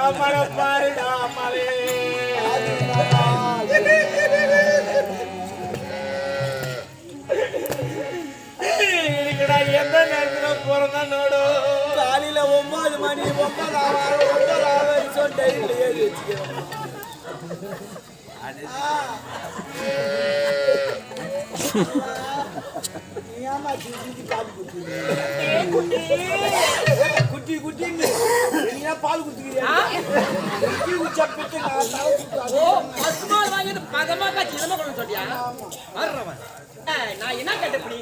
அமர பாரு அமரே எந்த நேரத்துல போறதா நோடு காலையில ஒன்பது மணி ஒன்பது ஆவாரு ஒன்பது ஆவாரு சொன்ன இல்லையே வச்சுக்கிறோம் குட்டி குச்சா பிட்டு நான் வாங்கிட்டு பகமா காட்சி இனமா கொண்டு சொல்லியா வர்றவன் நான் என்ன கேட்டப்படி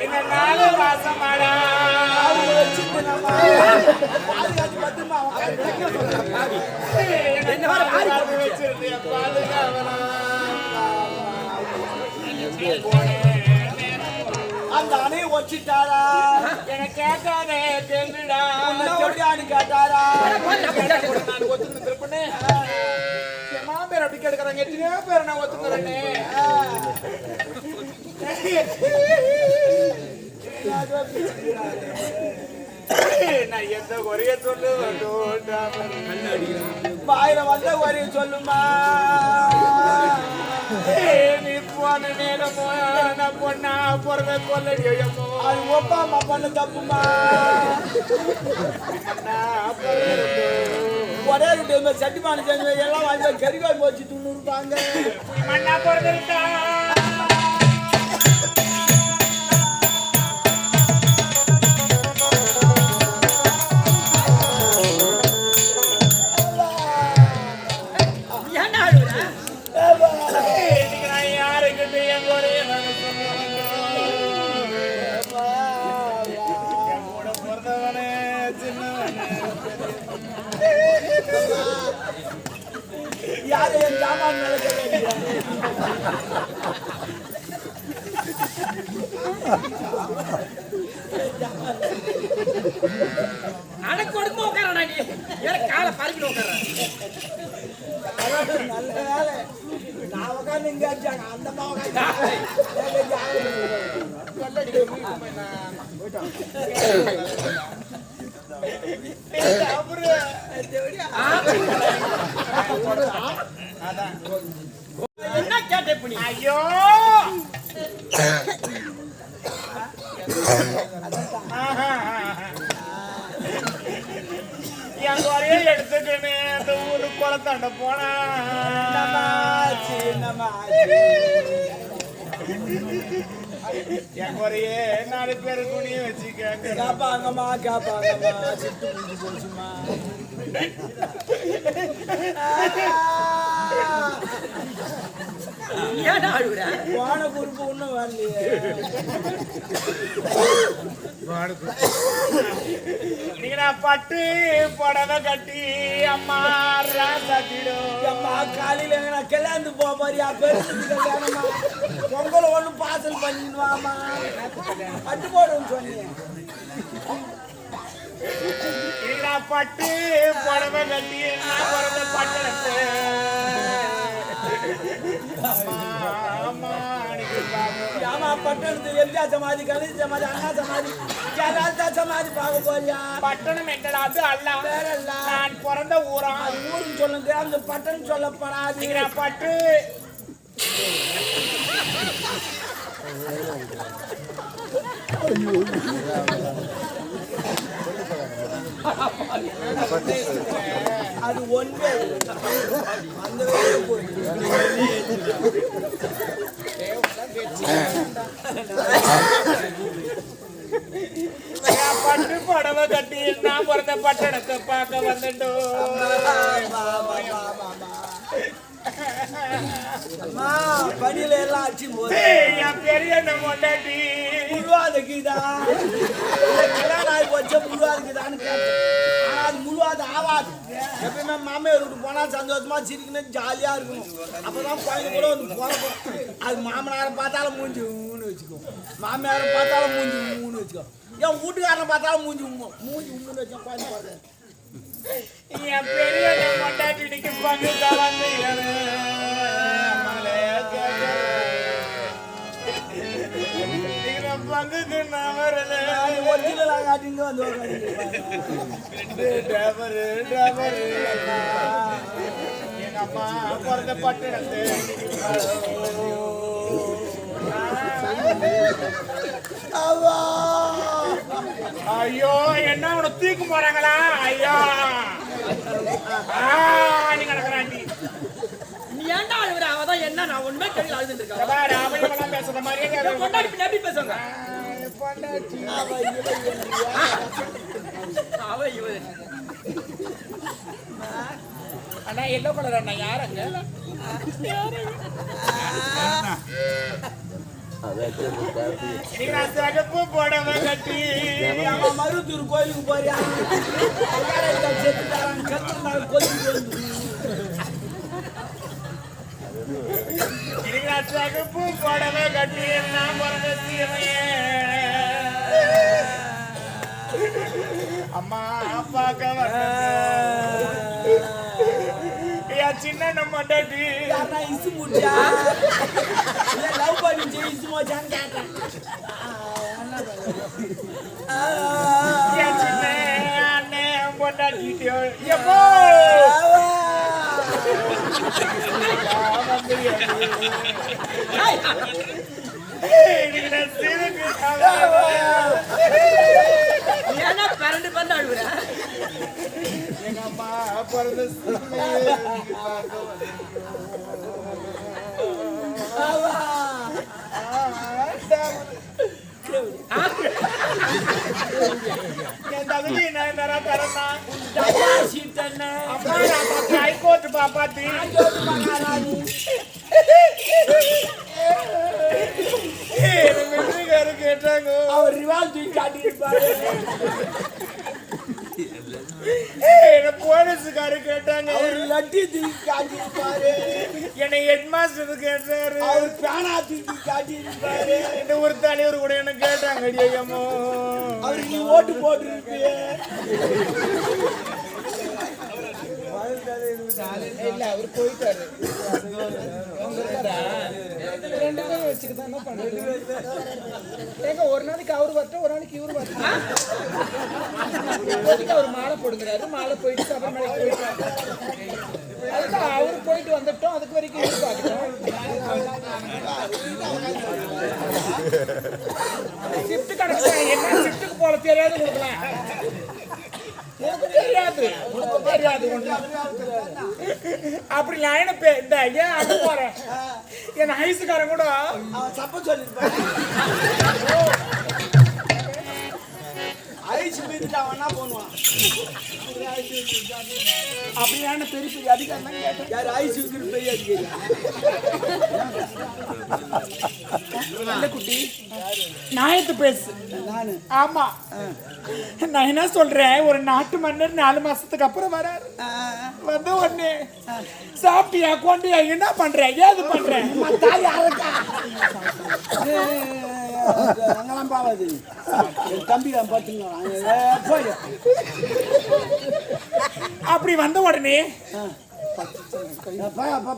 என்ன நாலு மாசமாடா அவங்க பத்துமா வச்சிருந்திய பாதுகாவலா அந்த அணையை வச்சுட்டாரா எனக்கு கேட்காதே தெரிஞ்சுடா உன்னை எப்படியான்னு கேட்டாரா? நான் ஒத்துந்து திருப்பனே என் மாமியார் அப்படி கேட்கறாங்க எத்தனையோ பேர் நான் ஒத்துக்கிறேனே. நான் எந்த குறைய சொல்லு வாயில வந்த ஒரு சொல்லுமா? நீ போன நேரமோ நான் பொண்ணா பிறந்த ஐயமோ அது ஒப்பா அம்மா பண்ண தப்புமா? ஒரே சட்டிமான செஞ்சு எல்லாம் வாங்கி கறிகாய் வச்சு துண்ணுருப்பாங்க மண்ணா பிறந்திருக்கா? ஏன் காலை பறிக்கிட்டு உட்கார்ற வைக்கிறாங்க. நல்ல வேலை நான் உட்காந்து இங்க அடிச்சாங்க அந்த மாவை என்ன கேட்ட இப்ப நீ ஐயோ என் குறைய எடுத்துக்கின்னு அந்த குளத்தாண்ட போனா. என் குறையே நாலு பேர் துணிய வச்சு கேட்க காப்பாங்கம்மா காப்பாங்கம்மா. சிட்டு முடிஞ்சு போச்சுமா ஏன்டா அழுவுற போன குறிப்பு ஒன்றும் வரலையே. நீங்க நான் பட்டு புடவை கட்டி அம்மா ராசாத்திடும் அம்மா காலையில நான் கல்யாணத்து போக போறியா பெருசு பொங்கல் ஒண்ணு பாசல் பண்ணிடுவாமா பட்டு போடுன்னு சொன்னீங்க பட்டு புடவை கட்டி பிறந்த பட்டணத்து. ஆமா பட்டணத்து எம்ஜிஆ சமாதி கணேஷ் சமாதி அண்ணா சமாதி ஜெயலலிதா சமாதி பார்க்க போறியா? பட்டணம் எங்கடா? அது அல்ல. வேறல்ல நான் பிறந்த ஊரா? அது ஊருன்னு சொல்லுங்க அந்த பட்டணம் சொல்லப்படாது. பட்டு. அது ஒன்று அந்த வேலையை போயிட்டு நான் பட்டு புடவை கட்டி நான் பிறந்த பட்டணத்தை பார்க்க வந்துட்டோம் அம்மா எல்லாம் அடிச்சு போது என் பெரிய மொண்டாட்டி முழுவாதுக்குதா கல்யாணம் ஆகி போச்சு முழுவாதுக்குதான்னு கேட்டேன் ஆகாது எப்பயுமே மாமியார் வீட்டுக்கு போனா சந்தோஷமா சிரிக்கணும் ஜாலியா இருக்கணும். அப்பதான் குழந்தை கூட வந்து பிறக்கும் அது மாமனாரை பார்த்தாலும் மூஞ்சி ஊன்னு வச்சுக்கோ மாமியாரை பார்த்தாலும் மூஞ்சி ஊன்னு வச்சுக்கோ என் வீட்டுக்காரனை பார்த்தாலும் மூஞ்சி உம்மும் மூஞ்சி உம்முன்னு வச்சா குழந்தை பிறகு என் பெரிய இன்னைக்கு பங்கு கலந்து பங்குக்கு நான் வரல. காட்டிங்க வந்து. டபரு டபரு எங்க அம்மா பிறந்த பட்டணத்து ஐயோ என்ன உன தூக்கு போறாங்களா? ஐயோ. ஆ, நீ என்ன நான் ஒண்ணுமே கேள்வி அழுதுட்டு பேசுற மாதிரியே கொண்டாடி பின்ன எப்படி பேசுவாங்க? பொண்டாட்டி. அவ இவ. அண்ணா எல்லோ கலர் அண்ணா யார் அங்க? புடவை கட்டி. அவன் மருத்தூர் கோயிலுக்கு போறியா? கத்துனாங்க கோயிலுக்கு நீங்க சிகப்பு புடவை கட்டி நான் பிறந்த சீமையே. அம்மா அப்பாக்க என் சின்ன இசு இல்ல லவ் இசு கேட்டேன். அண்ணன் பொண்டாட்டி எப்போ? ஏன்டா பரண்டு பரண்டு எங்க பிறந்த சீமையே என் தகுதி நான் தர ஹைகோர்ட் பாப்பாத்தி வெற்றிகாரு கேட்டாங்க. அவர் ரிவால் தூக்கி காட்டியிருப்பாரு. என்ன போலீஸுக்காரு கேட்டாங்க. அவர் லட்டி தூக்கி காட்டியிருப்பாரு. என்னை ஹெட் மாஸ்டர் கேட்டாரு. அவர் பேனா தூக்கி காட்டியிருப்பாரு. இந்த ஒரு தலைவர் கூட என்ன கேட்டாங்க அடியம்மா அவருக்கு நீ ஓட்டு போட்டுருப்பியே. இல்ல அவர் போயிட்டாரு ரெண்டு பேரும் வச்சுக்கிட்டு என்ன பண்றது ஏங்க ஒரு நாளைக்கு அவரு வரட்டும் ஒரு நாளைக்கு இவரு வரட்டும் இப்போதைக்கு அவர் மாலை போடுங்கிறாரு மாலை போயிட்டு சபரிமலை போயிட்டாரு அதுக்கு அவரு போயிட்டு வந்துட்டோம் அதுக்கு வரைக்கும் இவரு பார்க்கட்டும் ஷிஃப்ட் கணக்கு என்ன ஷிஃப்ட்டுக்கு போல தெரியாது உங்களுக்குலாம். உனக்கு தெரியாது. உனக்கு தெரியாது. ஒண்ணு அப்படி லைன பே இந்த ஏன் அங்க போறேன் என் ஐஸுக்காரன் கூட அவன் தப்ப என்ன பண்ணுவான்? அப்படியான பெரிய பெரிய அதிகாரம் கேட்டேன். யார் ஐஸ் இருக்கிற பெரிய அதிகாரி? குட்டி? நாயத்து பேசு. நானு? ஆமா. நான் என்ன சொல்றேன்? ஒரு நாட்டு மன்னர் நாலு மாசத்துக்கு அப்புறம் வராரு. வந்த உடனே சாப்பிட்டியா கொண்டியா என்ன பண்ற? ஏது பண்ற? தாய் யாருக்கா அங்கெல்லாம் பாவாது என் தம்பி தான் பார்த்துங்க போய் அப்படி வந்த உடனே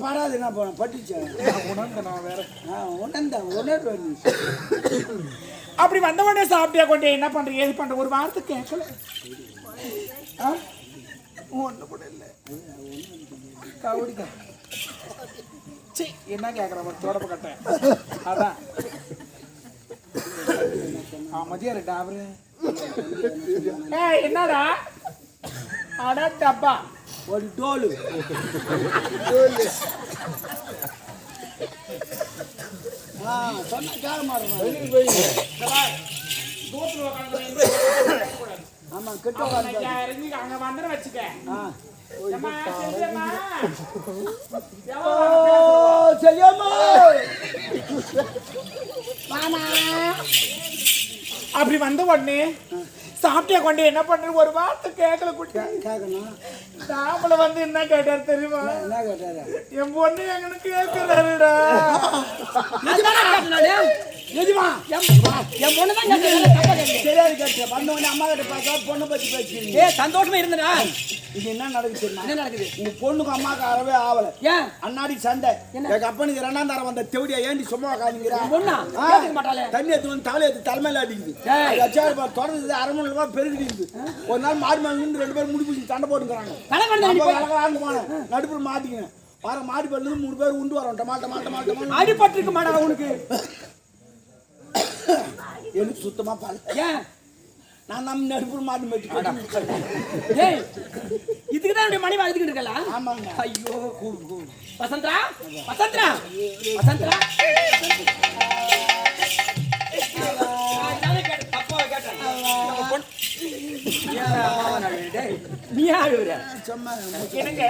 பாடாது என்ன போன பட்டுச்சேன் உணர்ந்த நான் வேற உணர்ந்தேன் உணர்வு நீ அப்படி வந்த உடனே சாப்பிட்டியா கொண்டே? என்ன பண்ற ஏது பண்ற ஒரு வார்த்தை கேட்கல. ஆ? ஒண்ணு கூட இல்ல. கவுடிக்க. சி என்ன கேக்குற? தொடப்ப கட்டேன் அதான். மதியம் அவரு ஏய் என்னடா? அடா டப்பா. ஒரு டோலு. ஆ சொன்ன மாட்டேன் தூத்துல உட்காந்து ஆமா கிட்ட இறங்கி அங்க வச்சுக்க. ஆ. ஓ செய்யாமா அப்படி வந்த உடனே சாப்பிட்டியா கொண்டு என்ன பண்ற ஒரு வார்த்தை கேட்கல குட்டி. கேட்கணும்? நாமள வந்து என்ன கேட்டார் தெரியுமா? என்ன கேட்டாரு? என் பொண்ணு எங்கன்னு கேட்கிறாருடா என் பொண்ணு தான் தெரியாது கேட்டேன். வந்த உடனே அம்மா கிட்ட பார்த்தா பொண்ணை பத்தி பேசுறீங்க ஏ சந்தோஷமா இருந்தடா. இது என்ன நடக்குது என்ன நடக்குது? உங்க பொண்ணுக்கு அம்மாக்கு அறவே ஆவல. ஏன்? அண்ணாடி சண்டை. எங்க அப்பனுக்கு ரெண்டாம் தரம் வந்த தெவடியா ஏண்டி சும்மா பொண்ணா? மாட்டாளே. தண்ணி எடுத்து வந்து தலை எடுத்து தலைமையில அடிக்குது. தொடர்ந்து அரை மணி ஒரு நாள் மாடி நின்று ரெண்டு பேரும் முடி பிடிச்சி சண்டை போட்டுக்கிறாங்க. நடுப்புல மாட்டிக்கினேன். வர மாடி பண்ணது மூணு பேர் உண்டு வரோம். டமாட்ட மாட்ட மாட்ட அடிபட்டிருக்க மாட்டா உனக்கு? எனக்கு சுத்தமா பல ஏன்? நான் நம்ம நடுப்புற மாட்டு மெட்டி ஏய் இதுக்கு தான் என்னுடைய மனைவி அழுதுகிட்டு இருக்கல? ஆமாங்க. ஐயோ வசந்தரா? வசந்தரா? வசந்தரா? நீ அழுகுற? சும்மா என்னங்க?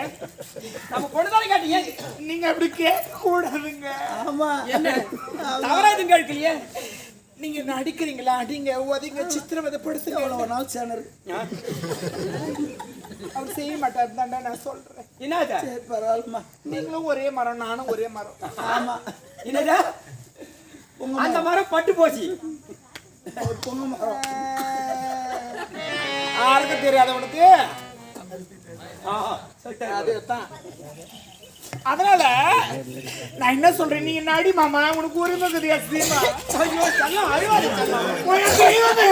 நம்ம பொண்ணு தானே கேட்டீங்க? நீங்க அப்படி கேட்க கூடாதுங்க ஆமா. என்ன? தவறா எதுவும் நீங்க நடிக்கிறீங்களா அடிங்க. உதங்க சித்திரவதைப்படுத்துங்க எவ்வளோ நாள் சேனல்? அவர் செய்ய மாட்டார். தாண்டா நான் சொல்றேன். என்னது? சரி பரவாயில்லம்மா. நீங்களும் ஒரே மரம் நானும் ஒரே மரம். ஆமா. என்னது? அந்த மரம். பட்டு போச்சு. ஒரு பொண்ணு மரம். யாருக்கும் தெரியாதவனுக்கு? ஆஹா, சொல்லிட்டாரு. அதுதான் அதனால நான் என்ன சொல்றேன்? நீ நாடி மாமா? உனக்கு உரிமை கிடையா சீமா? ஐயோ செல்லம் அழுவாது உனக்கு தெய்வமே.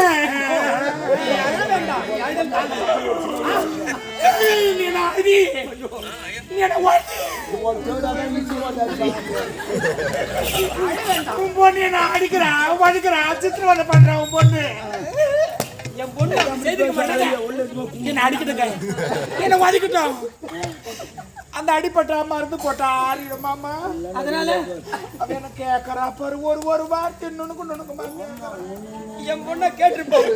நீ நாடி நீ என்ன உன் பொண்ணு என்ன அடிக்கிறா? வடிக்கிறா சித்திரவதை பண்றா உன் பொண்ணு? என் பொண்ணு என்ன அடிக்கிட்டு என்ன வதிக்கட்டும் அந்த அடிப்பட்டா மருந்து போட்டா ஆறிடும் மாமா. அதனால? அவ என்ன கேக்குறா? பாரு ஒரு ஒரு வார்த்தை நுணுக்கு நுணுக்கு மாமா என் பொண்ணை கேட்டிருப்போம்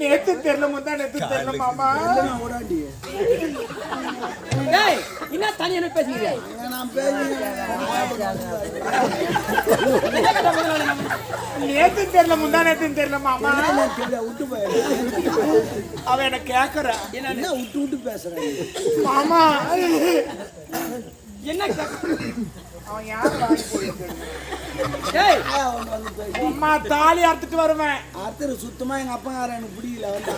நேத்து தெரியல முந்தா நேத்து தெரியல மாமா. ஓடாண்டி டேய் என்ன தனியா என்ன நேத்து தெரியல முந்தா நேத்து தெரியல மாமா. விட்டு அவ என்ன கேக்குறா. என்ன விட்டு விட்டு பேசுறேன் மாமா. என்ன அவன் யார் வாங்கி போயிருக்கு டேய் அவன் வந்து பேசி அம்மா தாலி அறுத்துட்டு வருவேன். அர்த்தர் சுத்தமா எங்க அப்பங்காரன் எனக்கு பிடிக்கல. வந்து.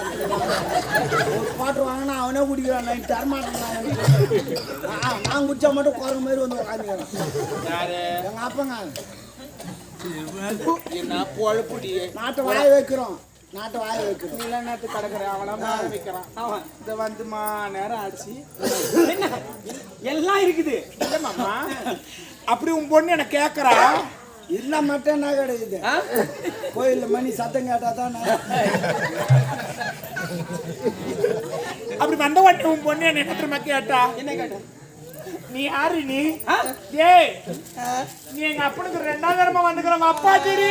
ஒரு பாட்டு வாங்கினா அவனே குடிக்கிறான். நைட் தரமாட்டேன் நான் குடிச்சா மட்டும் குரங்கு மாதிரி வந்து உட்காந்துக்கிறான் எங்க அப்பங்க. என்ன பொழப்புடி நாட்டை வாய வைக்கிறோம். நாட்டை வாய வைக்கிறோம். நீல நேரத்து கிடக்குற அவனா மாற வைக்கிறான். அவன் இத வந்துமா நேரம் ஆயிடுச்சு என்ன? எல்லாம் இருக்குது. இல்ல மாமா அப்படி உன் பொண்ணு என்ன கேக்குறா? இருந்தா மட்டும் என்ன கிடைக்குது? கோயில்ல மணி சத்தம் கேட்டா தான் அப்படி வந்த உடனே உன் பொண்ணு என்ன என்ன கேட்டா? என்ன கேட்ட? நீ யாரு நீ? ஏய் நீ எங்க அப்பனுக்கு ரெண்டாவது தரமா வந்துக்கிற உங்க அப்பா சரி.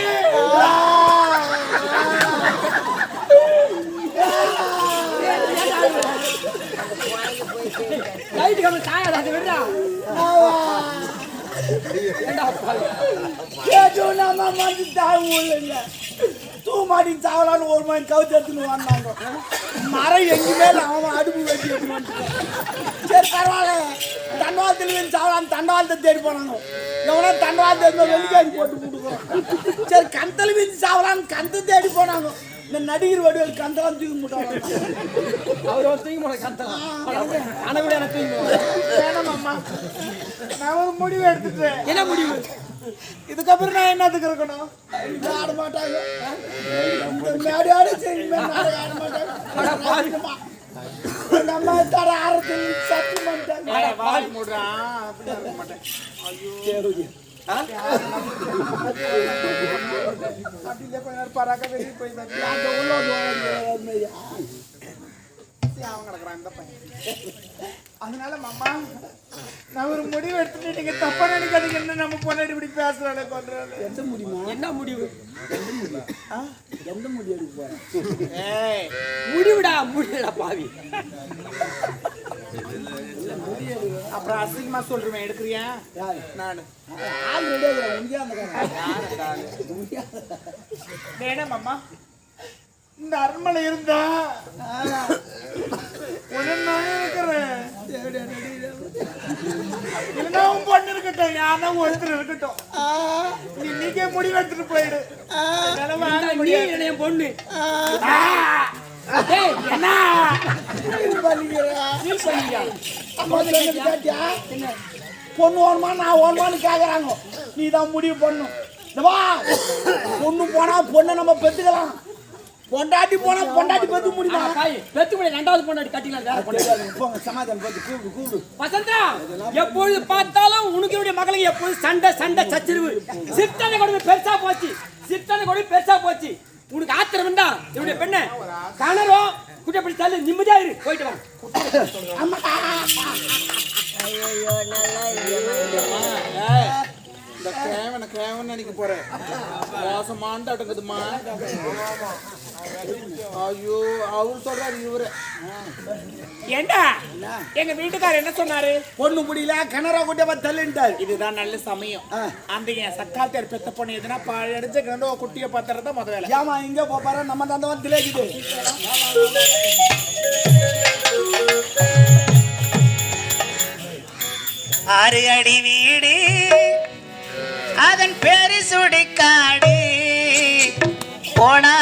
லைட் கம்பி சாயாத அது விடுடா. பாவி. கேட்டோம் நம்ம மாதிரி தாழ்வு இல்லைங்க தூ மாட்டி சாவலான்னு ஒரு மணி கவுத்து எடுத்துன்னு வந்தாங்க மரம் எங்கேயுமே அவன் அடுப்பு வெட்டி சரி பரவாயில்ல தண்டவாளத்தில் இருந்து சாவலான்னு தண்டவாளத்தை தேடி போனாங்க எவனோ தண்டவாளத்தை இருந்தோம் வெள்ளிக்காய் போட்டு கொடுக்குறோம் சரி கந்தல் வீந்து சாவலான்னு கந்து தேடி போனாங்க இந்த நடிகர் வடிவேல் கந்தலாம் தூக்கி முட்டாங்க அவர் ஒரு தூங்கி போன கத்தலாம் ஆனா கூட எனக்கு. வேணாம் அம்மா. நான் ஒரு முடிவு எடுத்துட்டேன். என்ன முடிவு? இதுக்கப்புறம் நான் என்னத்துக்கு இருக்கணும்? ஆட மாட்டாங்க. இந்த மேடையோட சரி ஆட மாட்டாங்க. நம்ம தர ஆரத்தில் சத்தி பண்ணிட்டாங்க வாய் அப்படி கொஞ்ச நேரம் போய் இந்த பையன் அதனால மாமா நான் ஒரு முடிவு எடுத்துட்டு நீங்க தப்பா நினைக்காதீங்க என்ன நம்ம பொண்ணாடி இப்படி பேசுறாங்க கொண்டுறாங்க எந்த முடியுமா என்ன முடிவு ஆ? எந்த முடிவு எடுக்க போறேன் முடிவுடா முடிவுடா பாவி அப்புறம் அசிங்கமா சொல்றேன் எடுக்கிறியா? யாரு? நானு. ஆள் இருக்கிறேன் முடியாத முடியாத நேனே? மாமா. இந்த அரண்மனை இருந்தா நான் இருக்கிறேன். இல்லைன்னா உன் பொண்ணு இருக்கட்டும் யாருன்னா ஒருத்தர் இருக்கட்டும். நீ நீக்கே முடிவு எடுத்துட்டு போயிடு. என் பொண்ணு? என்ன பொண்ணு ஓணுமா நான் ஓணுமான்னு கேக்குறாங்க நீ தான் முடிவு பண்ணும் இந்த வா பொண்ணு போனால் பொண்ணை நம்ம பெத்துக்கலாம் பொண்டாட்டி போனா பொண்டாட்டி பெத்து முடியுமா ஆ, பாவி பெத்து முடி ரெண்டாவது பொண்ணாடி கட்டிக்கலாம் வேற பொண்ணு போங்க சமாதானம் பார்த்து கூப்பிடு கூப்பிடு வசந்தா எப்பொழுது பார்த்தாலும் உனக்கு மகளுக்கு எப்பொழுது சண்டை சண்டை சச்சரிவு. சித்தனை கொடுமை பெருசா போச்சு. சித்தனை கூட பெருசா போச்சு. உனக்கு ஆத்திரம் தான் இவனுடைய பெண்ணை கணரும் குட்டி அப்படி தள்ளு நிம்மதியா இரு. போயிட்டு வா ஏய், இந்த கேவன கேவன் நினைக்க போறேன். மோசமான அடங்குதுமா ஐயோ அவர் சொல்றாரு இவரு. என்ன? எங்க வீட்டுக்காரர் என்ன சொன்னாரு? பொண்ணு முடியல கிணற போய் தள்ளிட்டாரு. இதுதான் நல்ல சமயம். அந்த என் சக்காத்தியார் பெத்த பொண்ணு எதுனா பழடிச்சு கிடந்து குட்டியை பத்துறது முத வேலை. ஏமா இங்க போப்பாரு நம்ம தான் வந்து திலேக்குது ஆறு அடி வீடு அதன் பேரு சுடிக்காடு போனா